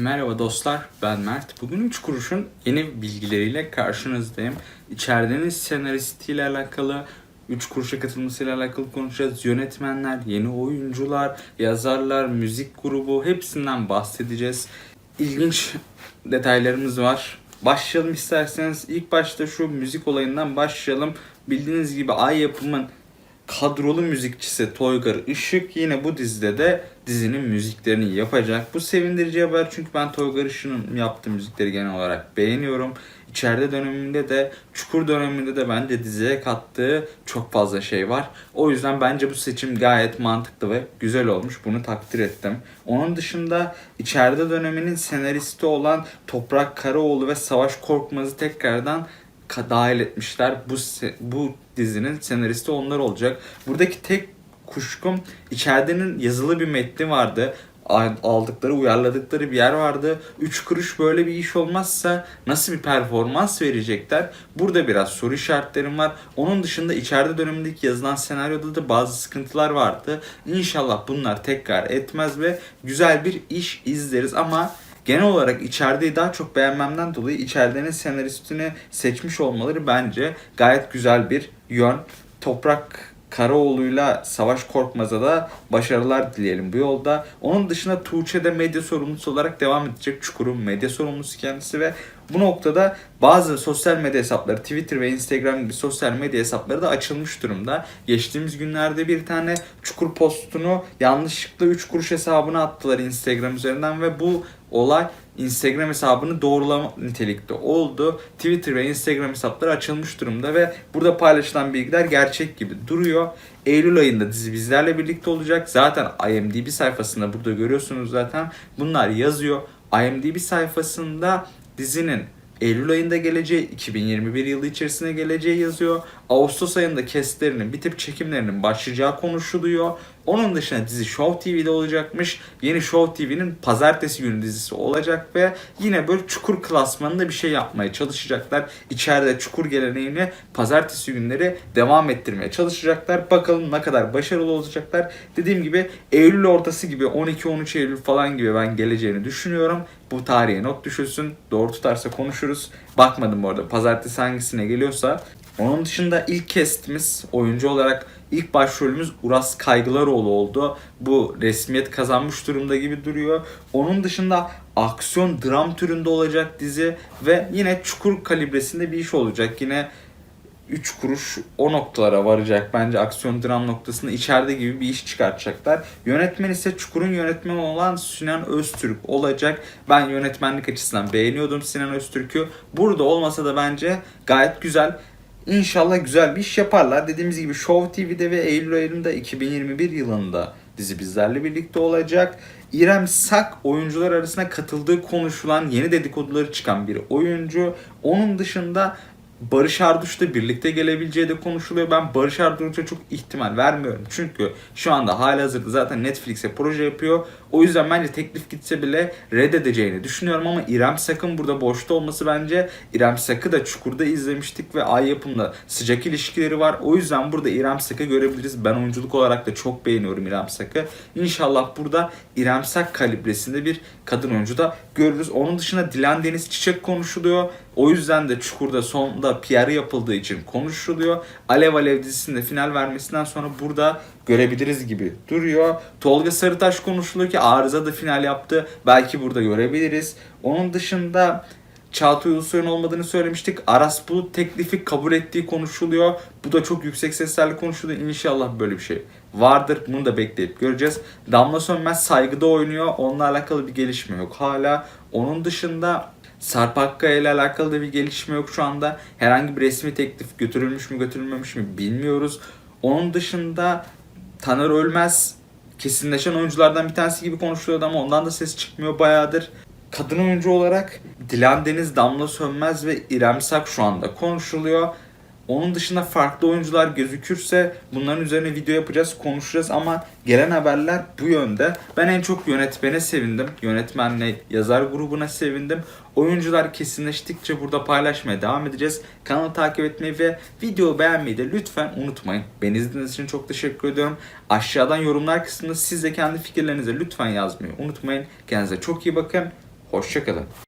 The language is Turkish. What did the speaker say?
Merhaba dostlar, ben Mert. Bugün 3 kuruşun yeni bilgileriyle karşınızdayım. İçeridenin senaristiyle alakalı, 3 kuruşa katılmasıyla alakalı konuşacağız. Yönetmenler, yeni oyuncular, yazarlar, müzik grubu hepsinden bahsedeceğiz. İlginç detaylarımız var. Başlayalım isterseniz. İlk başta şu müzik olayından başlayalım. Bildiğiniz gibi Ay Yapım'ın kadrolu müzikçisi Toygar Işık yine bu dizide de dizinin müziklerini yapacak. Bu sevindirici haber çünkü ben Toygar Işık'ın yaptığı müzikleri genel olarak beğeniyorum. İçeride döneminde de Çukur döneminde de bence diziye kattığı çok fazla şey var. O yüzden bence bu seçim gayet mantıklı ve güzel olmuş. Bunu takdir ettim. Onun dışında içeride döneminin senaristi olan Toprak Karaoğlu ve Savaş Korkmaz'ı tekrardan dahil etmişler. Bu bu dizinin senaristi onlar olacak. Buradaki tek kuşkum içeridenin yazılı bir metni vardı. Aldıkları, uyarladıkları bir yer vardı. 3 kuruş böyle bir iş olmazsa nasıl bir performans verecekler? Burada biraz soru işaretlerim var. Onun dışında içeride dönemindeki yazılan senaryoda da bazı sıkıntılar vardı. İnşallah bunlar tekrar etmez ve güzel bir iş izleriz ama Genel olarak içerideyi daha çok beğenmemden dolayı içeridenin senaristini seçmiş olmaları bence gayet güzel bir yön. Toprak Karaoğlu'yla Savaş Korkmaz'a da başarılar dileyelim bu yolda. Onun dışında Tuğçe de medya sorumlusu olarak devam edecek. Çukur'un medya sorumlusu kendisi ve bu noktada bazı sosyal medya hesapları Twitter ve Instagram gibi sosyal medya hesapları da açılmış durumda. Geçtiğimiz günlerde bir tane Çukur postunu yanlışlıkla 3 kuruş hesabına attılar Instagram üzerinden ve bu olay Instagram hesabını doğrulama nitelikte oldu. Twitter ve Instagram hesapları açılmış durumda ve burada paylaşılan bilgiler gerçek gibi duruyor. Eylül ayında dizi bizlerle birlikte olacak. Zaten IMDb sayfasında burada görüyorsunuz zaten bunlar yazıyor. IMDb sayfasında dizinin Eylül ayında geleceği, 2021 yılı içerisinde geleceği yazıyor. Ağustos ayında kestlerinin bitip çekimlerinin başlayacağı konuşuluyor. Onun dışında dizi Show TV'de olacakmış. Yeni Show TV'nin pazartesi günü dizisi olacak ve yine böyle çukur klasmanında bir şey yapmaya çalışacaklar. İçeride çukur geleneğini pazartesi günleri devam ettirmeye çalışacaklar. Bakalım ne kadar başarılı olacaklar. Dediğim gibi Eylül ortası gibi 12-13 Eylül falan gibi ben geleceğini düşünüyorum. Bu tarihe not düşülsün. Doğru tutarsa konuşuruz. Bakmadım bu arada. Pazartesi hangisine geliyorsa. Onun dışında ilk kestimiz oyuncu olarak ilk başrolümüz Uras Kaygılaroğlu oldu. Bu resmiyet kazanmış durumda gibi duruyor. Onun dışında aksiyon dram türünde olacak dizi ve yine çukur kalibresinde bir iş olacak. Yine 3 kuruş o noktalara varacak bence aksiyon dram noktasında içeride gibi bir iş çıkartacaklar. Yönetmen ise Çukur'un yönetmeni olan Sinan Öztürk olacak. Ben yönetmenlik açısından beğeniyordum Sinan Öztürk'ü. Burada olmasa da bence gayet güzel. İnşallah güzel bir iş yaparlar. Dediğimiz gibi Show TV'de ve Eylül ayında 2021 yılında dizi bizlerle birlikte olacak. İrem Sak oyuncular arasında katıldığı konuşulan yeni dedikoduları çıkan bir oyuncu. Onun dışında Barış Arduç'la birlikte gelebileceği de konuşuluyor. Ben Barış Arduç'a çok ihtimal vermiyorum. Çünkü şu anda halihazırda zaten Netflix'e proje yapıyor. O yüzden bence teklif gitse bile reddedeceğini düşünüyorum ama İrem Sak'ın burada boşta olması bence İrem Sak'ı da Çukur'da izlemiştik ve Ay Yapım'da sıcak ilişkileri var. O yüzden burada İrem Sak'ı görebiliriz. Ben oyunculuk olarak da çok beğeniyorum İrem Sak'ı. İnşallah burada İrem Sak kalibresinde bir kadın oyuncu da görürüz. Onun dışında Dilan Deniz Çiçek konuşuluyor. O yüzden de Çukur'da sonda PR'ı yapıldığı için konuşuluyor. Alev Alev dizisinde final vermesinden sonra burada görebiliriz gibi duruyor. Tolga Sarıtaş konuşuluyor ki Arıza da final yaptı. Belki burada görebiliriz. Onun dışında Çağatay Ulusoy'un olmadığını söylemiştik. Aras Bulut teklifi kabul ettiği konuşuluyor. Bu da çok yüksek seslerle konuşuluyor. İnşallah böyle bir şey vardır. Bunu da bekleyip göreceğiz. Damla Sönmez saygıda oynuyor. Onunla alakalı bir gelişme yok hala. Onun dışında Sarp Akkaya ile alakalı da bir gelişme yok şu anda. Herhangi bir resmi teklif götürülmüş mü götürülmemiş mi bilmiyoruz. Onun dışında Taner Ölmez kesinleşen oyunculardan bir tanesi gibi konuşuluyordu ama ondan da ses çıkmıyor bayağıdır. Kadın oyuncu olarak Dilan Deniz, Damla Sönmez ve İrem Sak şu anda konuşuluyor. Onun dışında farklı oyuncular gözükürse bunların üzerine video yapacağız, konuşacağız ama gelen haberler bu yönde. Ben en çok yönetmene sevindim. Yönetmenle yazar grubuna sevindim. Oyuncular kesinleştikçe burada paylaşmaya devam edeceğiz. Kanalı takip etmeyi ve videoyu beğenmeyi de lütfen unutmayın. Beni izlediğiniz için çok teşekkür ediyorum. Aşağıdan yorumlar kısmında siz de kendi fikirlerinizi lütfen yazmayı unutmayın. Kendinize çok iyi bakın. Hoşçakalın.